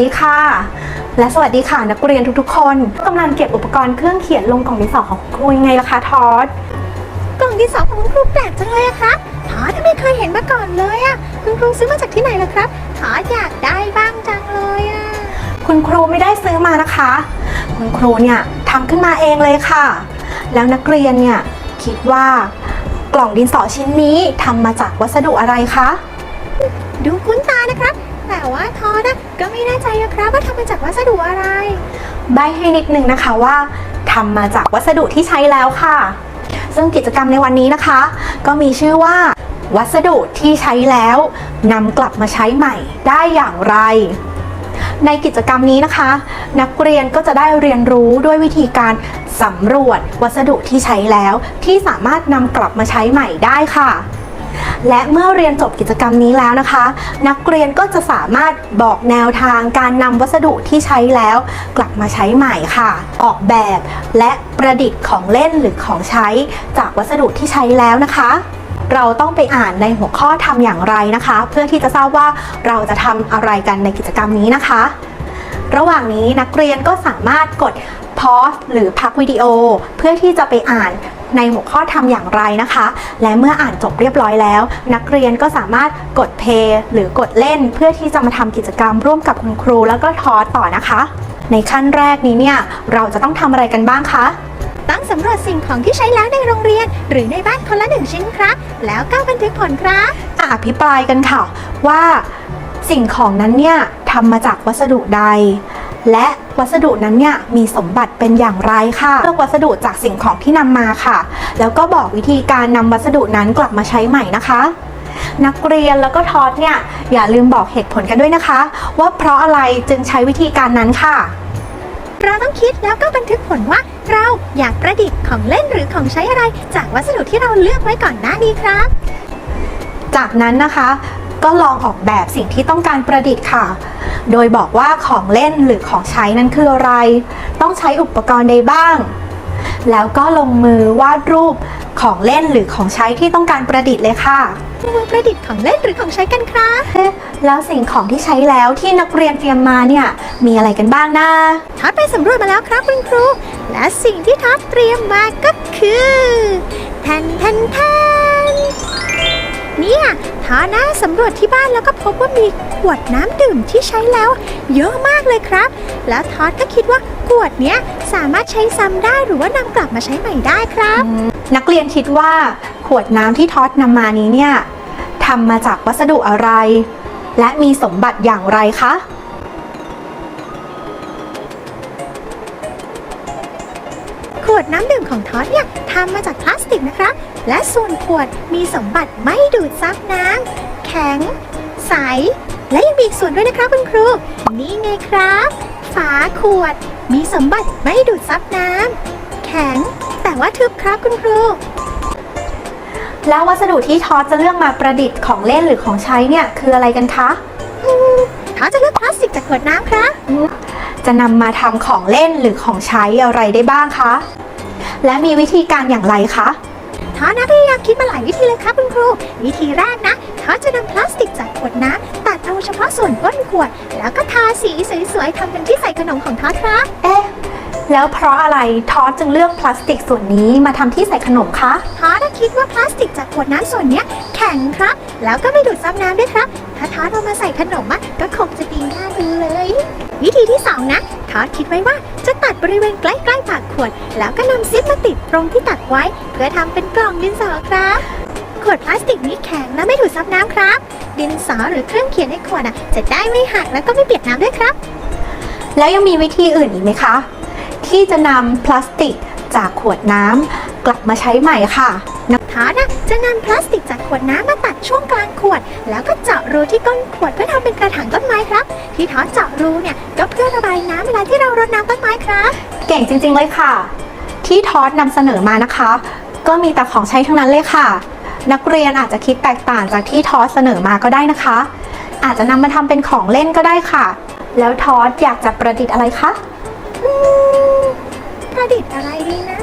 ดีค่ะ และสวัสดีค่ะนักเรียนทุกๆ คนกำลังเก็บอุปกรณ์เครื่องเขียนลงกล่องดินสอของครูยังไงล่ะคะทอดกล่องดินสอของคุณครูแปลกจังเลยอะครับถอดไม่เคยเห็นมาก่อนเลยอะคุณครูซื้อมาจากที่ไหนล่ะครับถอดอยากได้บ้างจังเลยอะคุณครูไม่ได้ซื้อมานะคะ คุณครูเนี่ยทำขึ้นมาเองเลยค่ะ แล้วนักเรียนเนี่ยคิดว่ากล่องดินสอชิ้นนี้ทำมาจากวัสดุอะไรคะ ดูคุ้นตานะครับ แต่ว่าทอดอะ ก็ไม่แน่ใจอะครับว่าทำมาจากวัสดุอะไร ใบให้นิดนึงนะคะว่าทำมาจากวัสดุที่ใช้แล้วค่ะ ซึ่งกิจกรรมในวันนี้นะคะ ก็มีชื่อว่า วัสดุที่ใช้แล้วนำกลับมาใช้ใหม่ได้อย่างไร ในกิจกรรมนี้นะคะ นักเรียนก็จะได้เรียนรู้ด้วยวิธีการสำรวจวัสดุที่ใช้แล้ว ที่สามารถนำกลับมาใช้ใหม่ได้ค่ะ และเมื่อเรียนจบกิจกรรมนี้แล้วนะคะ นักเรียนก็จะสามารถบอกแนวทางการนำวัสดุที่ใช้แล้ว กลับมาใช้ใหม่ค่ะ ออกแบบและประดิษฐ์ของเล่นหรือของใช้จากวัสดุที่ใช้แล้วนะคะเราต้องไปอ่านในหัวข้อทำอย่างไรนะคะ เพื่อที่จะทราบว่าเราจะทำอะไรกันในกิจกรรมนี้นะคะ ระหว่างนี้นักเรียนก็สามารถกดพอสหรือพักวิดีโอ เพื่อที่จะไปอ่าน ในหัวข้อทำอย่างไรนะคะ และเมื่ออ่านจบเรียบร้อยแล้ว นักเรียนก็สามารถกดเพย์หรือกดเล่น เพื่อที่จะมาทำกิจกรรมร่วมกับคุณครูแล้วก็ทอสต่อนะคะ ในขั้นแรกนี้เนี่ยเราจะต้องทำอะไรกันบ้างคะต้องสำรวจสิ่งของที่ใช้แล้วในโรงเรียน หรือในบ้านคนละหนึ่งชิ้นครับ แล้วก็บันทึกผลครับอะอภิปรายกันค่ะว่าสิ่งของนั้นเนี่ยทำมาจากวัสดุใด และวัสดุนั้นเนี่ยมีสมบัติเป็นอย่างไรค่ะเลือกวัสดุจากสิ่งของที่นำมาค่ะ แล้วก็บอกวิธีการนำวัสดุนั้นกลับมาใช้ใหม่นะคะนักเรียนแล้วก็ทอสเนี่ยอย่าลืมบอกเหตุผลกันด้วยนะคะ ว่าเพราะอะไรจึงใช้วิธีการนั้นค่ะ เราต้องคิดแล้วก็บันทึกผลว่า เราอยากประดิษฐ์ของเล่นหรือของใช้อะไร จากวัสดุที่เราเลือกไว้ก่อนหน้านี้ครับ จากนั้นนะคะ ก็ลองออกแบบสิ่งที่ต้องการประดิษฐ์ค่ะ โดยบอกว่าของเล่นหรือของใช้นั้นคืออะไร ต้องใช้อุปกรณ์ใดบ้าง แล้วก็ลงมือวาดรูปของเล่นหรือของใช้ที่ต้องการประดิษฐ์เลยค่ะมาประดิษฐ์ของเล่นหรือของใช้กันครับเอ๊ะแล้วสิ่งของที่ใช้แล้วที่นักเรียนเตรียมมาเนี่ยมีอะไรกันบ้างนะท็อดไปสำรวจมาแล้วครับคุณครู และสิ่งที่ท็อดเตรียมมาก็คือแทนแทนแทนเนี่ย ทอน่าสำรวจที่บ้านแล้วก็พบว่ามีขวดน้ำดื่มที่ใช้แล้ว เยอะมากเลยครับ แล้วทอดก็คิดว่าขวดเนี้ยสามารถใช้ซ้ำได้หรือว่านำกลับมาใช้ใหม่ได้ครับ นักเรียนคิดว่าขวดน้ำที่ทอดนำมานี้เนี่ยทำมาจากวัสดุอะไร และมีสมบัติอย่างไรคะ ของทอดเนี่ยทำมาจากพลาสติกนะครับ และส่วนขวดมีสมบัติไม่ดูดซับน้ำแข็ง ใส และยังมีอีกส่วนด้วยนะครับคุณครู นี่ไงครับ ฝาขวด มีสมบัติไม่ดูดซับน้ำแข็ง แต่ว่าทึบครับคุณครูแล้ววัสดุที่ทอสจะเลือกมาประดิษฐ์ของเล่นหรือของใช้เนี่ย คืออะไรกันคะทอดจะเลือกพลาสติกจากขวดน้ำครับจะนำมาทำของเล่นหรือของใช้อะไรได้บ้างคะ และมีวิธีการอย่างไรคะทอดนะพยายามคิดมาหลายวิธีเลยครับคุณครู วิธีแรกนะทอดจะนำพลาสติกจากขวดน้ำตัดเอาเฉพาะส่วนก้นขวด แล้วก็ทาสีสวยๆทำเป็นที่ใส่ขนมของทอดครับ เอ๊ะแล้วเพราะอะไรทอสจึงเลือกพลาสติกส่วนนี้มาทำที่ใส่ขนมคะทอดน่ะคิดว่าพลาสติกจากขวดน้ำส่วนเนี้ยแข็งครับ แล้วก็ไม่ดูดซับน้ำด้วยครับ ถ้าทอดเอามาใส่ขนมอะก็คงจะดีน่าดูเลย วิธีที่สองนะท อดคิดไว้ว่าจะตัดบริเวณใกล้ๆปากขวด แล้วก็นำซิปมาติดตรงที่ตัดไว้ เพื่อทำเป็นกล่องดินสอครับ ขวดพลาสติกนี้แข็งและไม่ดูดซับน้ำครับ ดินสอหรือเครื่องเขียนในขวดอะจะได้ไม่หักแล้วก็ไม่เปียกน้ำด้วยครับ แล้วยังมีวิธีอื่นอีกไหมคะ ที่จะนำพลาสติกจากขวดน้ำกลับมาใช้ใหม่ค่ะทอดนะจะนำพลาสติกจากขวดน้ำมาตัดช่วงกลางขวด แล้วก็เจาะรูที่ก้นขวดเพื่อทำเป็นกระถางต้นไม้ครับ ที่ทอดเจาะรูเนี่ยก็เพื่อระบายน้ำเวลาที่เรารดน้ำต้นไม้ครับเก่งจริง ๆ เลยค่ะ ที่ทอสนำเสนอมานะคะ ก็มีแต่ของใช้ทั้งนั้นเลยค่ะ นักเรียนอาจจะคิดแตกต่างจากที่ทอสเสนอมาก็ได้นะคะ อาจจะนำมาทำเป็นของเล่นก็ได้ค่ะ แล้วทอสอยากจะประดิษฐ์อะไรคะประดิษฐ์อะไรดีนะ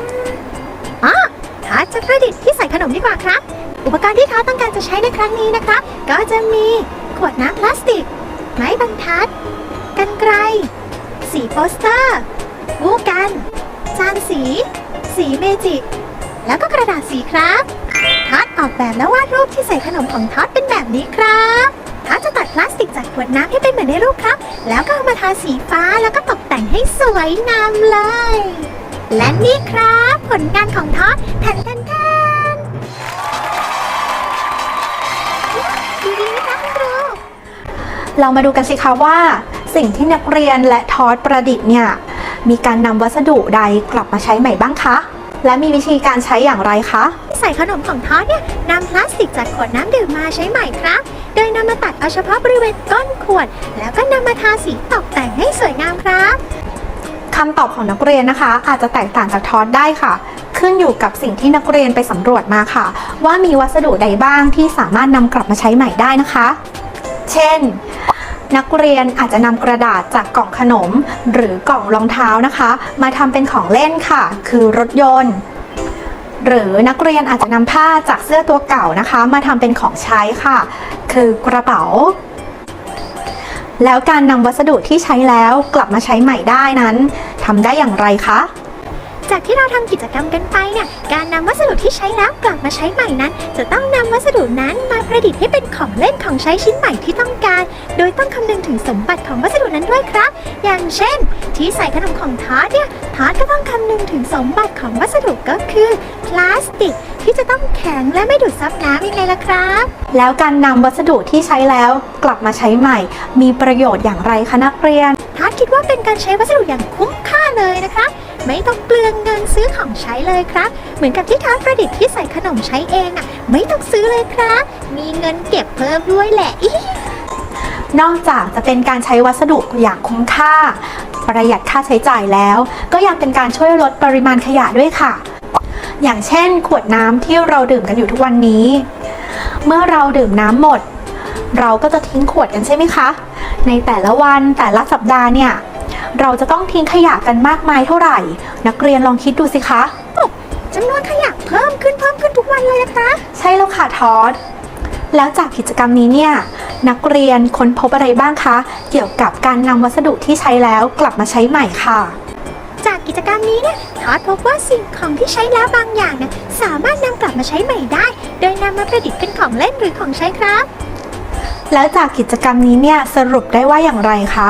อ๋อทอดจะประดิษฐ์ที่ใส่ขนมดีกว่าครับ อุปกรณ์ที่ทอดต้องการจะใช้ในครั้งนี้นะครับ ก็จะมีขวดน้ำพลาสติก ไม้บรรทัด กันไกรสีโปสเตอร์วูกัน จานสี สีเมจิก แล้วก็กระดาษสีครับทัดออกแบบและวาดรูปที่ใส่ขนมของทัดเป็นแบบนี้ครับทัดจะตัดพลาสติกจากขวดน้ำให้เป็นเหมือนในรูปครับ แล้วก็เอามาทาสีฟ้าแล้วก็ตกแต่งให้สวยงามเลย และนี่ครับ ผลงานของทัดแทนแทนแทน เรามาดูกันสิคะว่า สิ่งที่นักเรียนและทอดประดิษฐ์เนี่ยมีการนำวัสดุใดกลับมาใช้ใหม่บ้างคะ และมีวิธีการใช้อย่างไรคะ ใส่ขนมของทอดเนี่ยนำพลาสติกจากขวดน้ำดื่มมาใช้ใหม่ครับ โดยนำมาตัดเอาเฉพาะบริเวณก้นขวด แล้วก็นำมาทาสีตกแต่งให้สวยงามครับคำตอบของนักเรียนนะคะ อาจจะแตกต่างจากทอดได้ค่ะ ขึ้นอยู่กับสิ่งที่นักเรียนไปสำรวจมาค่ะ ว่ามีวัสดุใดบ้างที่สามารถนำกลับมาใช้ใหม่ได้นะคะ เช่น นักเรียนอาจจะนำกระดาษจากกล่องขนม หรือกล่องรองเท้านะคะ มาทำเป็นของเล่นค่ะ คือรถยนต์ หรือนักเรียนอาจจะนำผ้าจากเสื้อตัวเก่านะคะ มาทำเป็นของใช้ค่ะ คือกระเป๋า แล้วการนำวัสดุที่ใช้แล้วกลับมาใช้ใหม่ได้นั้นทำได้อย่างไรคะ จากที่เราทำกิจกรรมกันไปเนี่ย การนำวัสดุที่ใช้แล้วกลับมาใช้ใหม่นั้น จะต้องนำวัสดุนั้นมาประดิษฐ์ให้เป็นของเล่นของใช้ชิ้นใหม่ที่ต้องการ โดยต้องคำนึงถึงสมบัติของวัสดุนั้นด้วยครับ อย่างเช่น ที่ใส่ขนมของทาร์ตเนี่ยทาร์ตก็ต้องคำนึงถึงสมบัติของวัสดุก็คือพลาสติกที่จะต้องแข็งและไม่ดูดซับน้ำยังไงล่ะครับ แล้วการนำวัสดุที่ใช้แล้วกลับมาใช้ใหม่ มีประโยชน์อย่างไรคะนักเรียนทัดคิดว่าเป็นการใช้วัสดุอย่างคุ้มค่าเลยนะคะ ไม่ต้องเปลืองเงินซื้อของใช้เลยครับ เหมือนกับที่ทัดประดิษฐ์ที่ใส่ขนมใช้เองอะ่ะ ไม่ต้องซื้อเลยครับ มีเงินเก็บเพิ่มด้วยแหละอินอกจากจะเป็นการใช้วัสดุอย่างคุ้มค่า ประหยัดค่าใช้จ่ายแล้ว ก็ยังเป็นการช่วยลดปริมาณขยะด้วยค่ะ อย่างเช่น ขวดน้ำที่เราดื่มกันอยู่ทุกวันนี้ เมื่อเราดื่มน้ำหมด เราก็จะทิ้งขวดกันใช่ไหมคะ ในแต่ละวันแต่ละสัปดาห์เนี่ย เราจะต้องทิ้งขยะกันมากมายเท่าไหร่ นักเรียนลองคิดดูสิคะจำนวนขยะเพิ่มขึ้นเพิ่มขึ้นทุกวันเลยนะคะ ใช่แล้วค่ะทอดแล้วจากกิจกรรมนี้เนี่ย นักเรียนค้นพบอะไรบ้างคะ เกี่ยวกับการนำวัสดุที่ใช้แล้วกลับมาใช้ใหม่ค่ะ จากกิจกรรมนี้เนี่ยทอดพบว่าสิ่งของที่ใช้แล้วบางอย่างเนี่ยสามารถนำกลับมาใช้ใหม่ได้ โดยนำมาประดิษฐ์เป็นของเล่นหรือของใช้ครับ แล้วจากกิจกรรมนี้เนี่ยสรุปได้ว่าอย่างไรคะ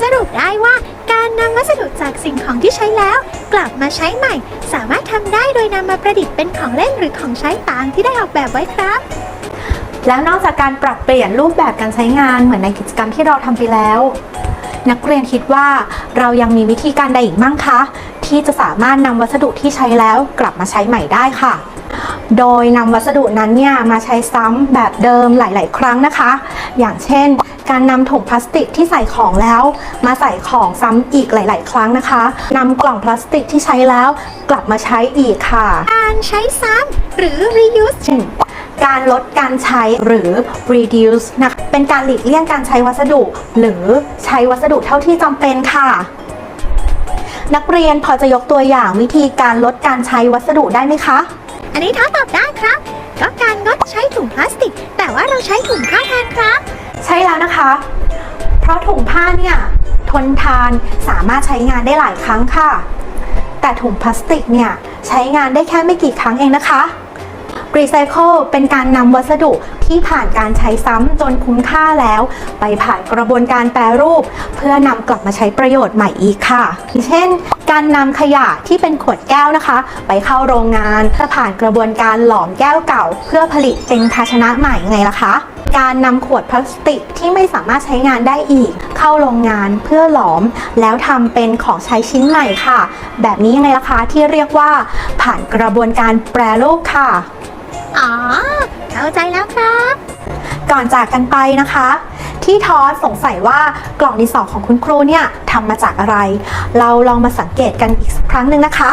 สรุปได้ว่าการนำวัสดุจากสิ่งของที่ใช้แล้ว กลับมาใช้ใหม่ สามารถทำได้โดยนำมาประดิษฐ์เป็นของเล่นหรือของใช้ตามที่ได้ออกแบบไว้ครับแล้วนอกจากการปรับเปลี่ยนรูปแบบการใช้งานเหมือนในกิจกรรมที่เราทำไปแล้ว นักเรียนคิดว่าเรายังมีวิธีการใดอีกบ้งคะ ที่จะสามารถนำวัสดุที่ใช้แล้วกลับมาใช้ใหม่ได้ค่ะ โดยนำวัสดุนั้นเนี่ยมาใช้ซ้ำแบบเดิมหลาย ๆ ครั้งนะคะ อย่างเช่น การนำถุงพลาสติกที่ใส่ของแล้ว มาใส่ของซ้ำอีกหลาย ๆ ครั้งนะคะนำกล่องพลาสติกที่ใช้แล้วกลับมาใช้อีกค่ะ การใช้ซ้ำหรือ reuse เช่นการลดการใช้หรือ reduce นะคะเป็นการหลีกเลี่ยงการใช้วัสดุ หรือใช้วัสดุเท่าที่จำเป็นค่ะนักเรียนพอจะยกตัวอย่างวิธีการลดการใช้วัสดุได้ไหมคะ อันนี้ท้าตอบได้ครับ ก็การงดใช้ถุงพลาสติก แต่ว่าเราใช้ถุงผ้าแทนครับ ใช่แล้วนะคะ เพราะถุงผ้าเนี่ยทนทานสามารถใช้งานได้หลายครั้งค่ะ แต่ถุงพลาสติกเนี่ยใช้งานได้แค่ไม่กี่ครั้งเองนะคะ รีไซเคิลเป็นการนำวัสดุที่ผ่านการใช้ซ้ำจนคุ้มค่าแล้ว ไปผ่านกระบวนการแปรรูป เพื่อนำกลับมาใช้ประโยชน์ใหม่อีกค่ะ เช่น การนำขยะที่เป็นขวดแก้วนะคะ ไปเข้าโรงงานเพื่อผ่านกระบวนการหลอมแก้วเก่า เพื่อผลิตเป็นภาชนะใหม่ไงล่ะคะการนำขวดพลาสติกที่ไม่สามารถใช้งานได้อีก เข้าโรงงานเพื่อหลอม แล้วทำเป็นของใช้ชิ้นใหม่ค่ะ แบบนี้ยังไงล่ะคะที่เรียกว่าผ่านกระบวนการแปรรูปค่ะ อ๋อ เข้าใจแล้วครับ ก่อนจากกันไปนะคะ ที่ทอสสงสัยว่ากล่องดินสอของคุณครูเนี่ยทำมาจากอะไร เราลองมาสังเกตกันอีกสักครั้งหนึ่งนะคะ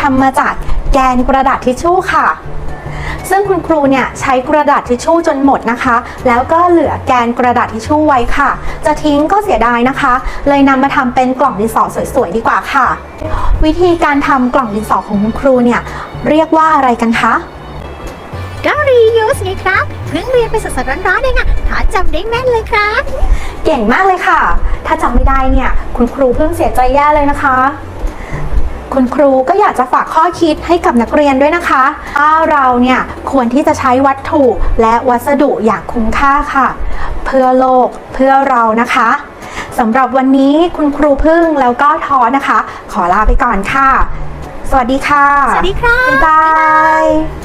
ทำมาจากแกนกระดาษทิชชู่ค่ะ ซึ่งคุณครูเนี่ยใช้กระดาษทิชชู่จนหมดนะคะ แล้วก็เหลือแกนกระดาษทิชชู่ไว้ค่ะ จะทิ้งก็เสียดายนะคะ เลยนำมาทำเป็นกล่องดินสอสวยๆดีกว่าค่ะ วิธีการทำกล่องดินสอของคุณครูเนี่ยเรียกว่าอะไรกันคะก็ reuse ไงครับเพิ่งเรียนไปสดๆร้อนๆเองอะทอดจำได้แม่นเลยครับ เก่งมากเลยค่ะ ถ้าจำไม่ได้เนี่ย คุณครูเพิ่งเสียใจแย่เลยนะคะ คุณครูก็อยากจะฝากข้อคิดให้กับนักเรียนด้วยนะคะว่าเราเนี่ยควรที่จะใช้วัตถุและวัสดุอย่างคุ้มค่าค่ะ เพื่อโลกเพื่อเรานะคะสำหรับวันนี้คุณครูพึ่งแล้วก็ทอนะคะ ขอลาไปก่อนค่ะ สวัสดีค่ะ สวัสดีครับบ๊ายบาย